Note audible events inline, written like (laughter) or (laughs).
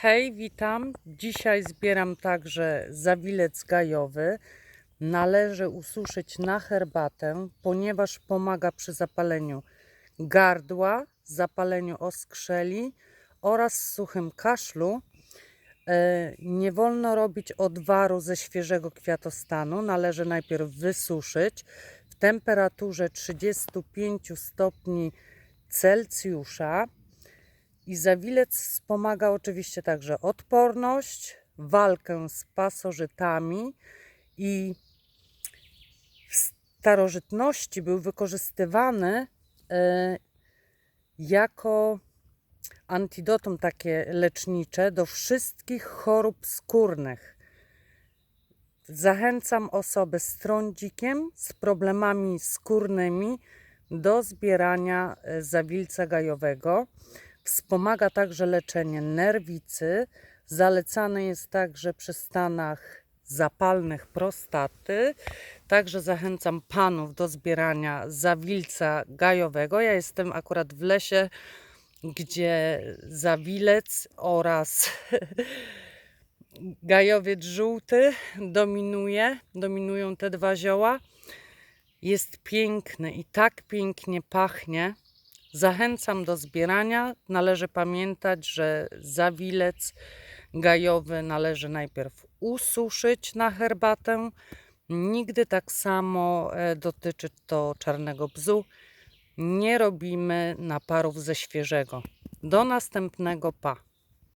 Hej, witam. Dzisiaj zbieram także zawilec gajowy. Należy ususzyć na herbatę, ponieważ pomaga przy zapaleniu gardła, zapaleniu oskrzeli oraz suchym kaszlu. E, Nie wolno robić odwaru ze świeżego kwiatostanu. Należy najpierw wysuszyć w temperaturze 35 stopni Celsjusza. I zawilec wspomaga oczywiście także odporność, walkę z pasożytami i w starożytności był wykorzystywany e, jako antidotum takie lecznicze do wszystkich chorób skórnych. Zachęcam osoby z trądzikiem, z problemami skórnymi do zbierania e, zawilca gajowego. Wspomaga także leczenie nerwicy. Zalecany jest także przy stanach zapalnych prostaty. Także zachęcam panów do zbierania zawilca gajowego. Ja jestem akurat w lesie, gdzie zawilec oraz (laughs) gajowiec żółty dominuje. Dominują te dwa zioła. Jest piękny i tak pięknie pachnie. Zachęcam do zbierania. Należy pamiętać, że zawilec gajowy należy najpierw ususzyć na herbatę. Nigdy tak samo e, dotyczy to czarnego bzu. Nie robimy naparów ze świeżego. Do następnego pa.